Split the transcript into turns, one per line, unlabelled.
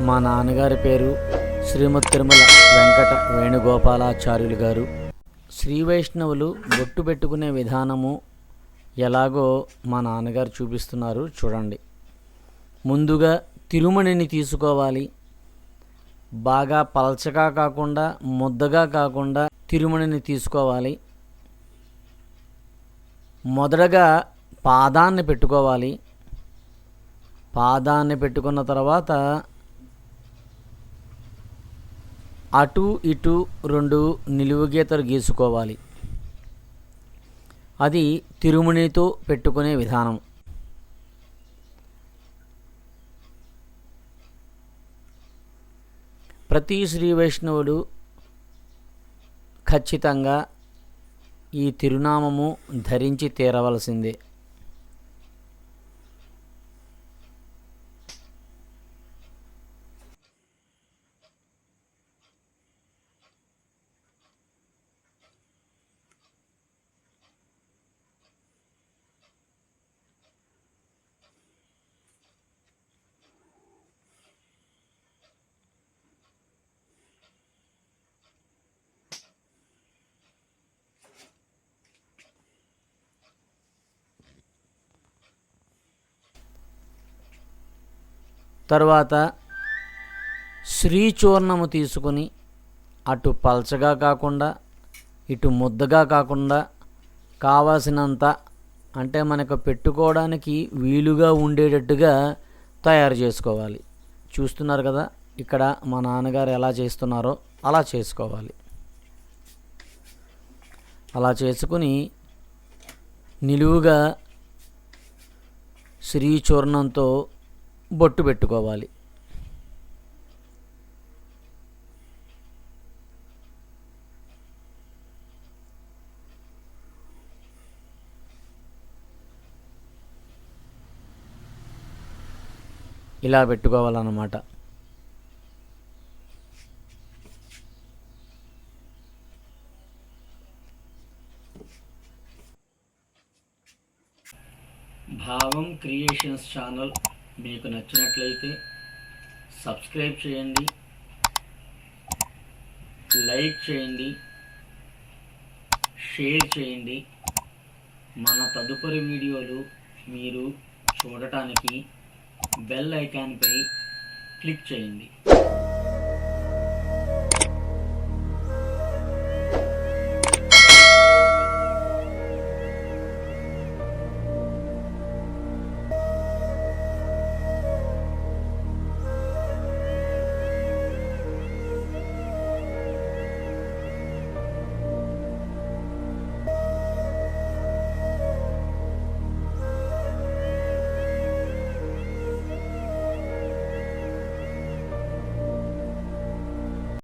మా నాన్నగారి పేరు శ్రీమతి తిరుమల వెంకట వేణుగోపాలాచార్యులు గారు. శ్రీ వైష్ణవులు బొట్టు పెట్టుకునే విధానము ఎలాగో మా నాన్నగారు చూపిస్తున్నారు చూడండి. ముందుగా తిరుమణిని తీసుకోవాలి. బాగా పలచగా కాకుండా ముద్దగా కాకుండా తిరుమణిని తీసుకోవాలి. మొదటగా పాదాన్ని పెట్టుకోవాలి. పాదాన్ని పెట్టుకున్న తర్వాత అటు ఇటు రెండు నిలువు గీతలు గీసుకోవాలి. అది తిరుమునితో పెట్టుకునే విధానం. ప్రతి శ్రీ వైష్ణవుడు ఖచ్చితంగా ఈ తిరునామము ధరించి తీరవలసిందే. తర్వాత శ్రీచూర్ణము తీసుకుని అటు పల్చగా కాకుండా ఇటు ముద్దగా కాకుండా కావాల్సినంత అంటే మనకు పెట్టుకోవడానికి వీలుగా ఉండేటట్టుగా తయారు చేసుకోవాలి. చూస్తున్నారు కదా ఇక్కడ మా నాన్నగారు ఎలా చేస్తున్నారో అలా చేసుకోవాలి. అలా చేసుకుని నిలువుగా శ్రీచూర్ణంతో బొట్టు పెట్టుకోవాలి. ఇలా పెట్టుకోవాలన్నమాట. భావం క్రియేషన్స్ ఛానల్ మీకు నచ్చినట్లయితే సబ్స్క్రైబ్ చేయండి లైక్ చేయండి షేర్ చేయండి. మన తదుపరి వీడియోలు మీరు చూడటానికి బెల్ ఐకాన్పై క్లిక్ చేయండి.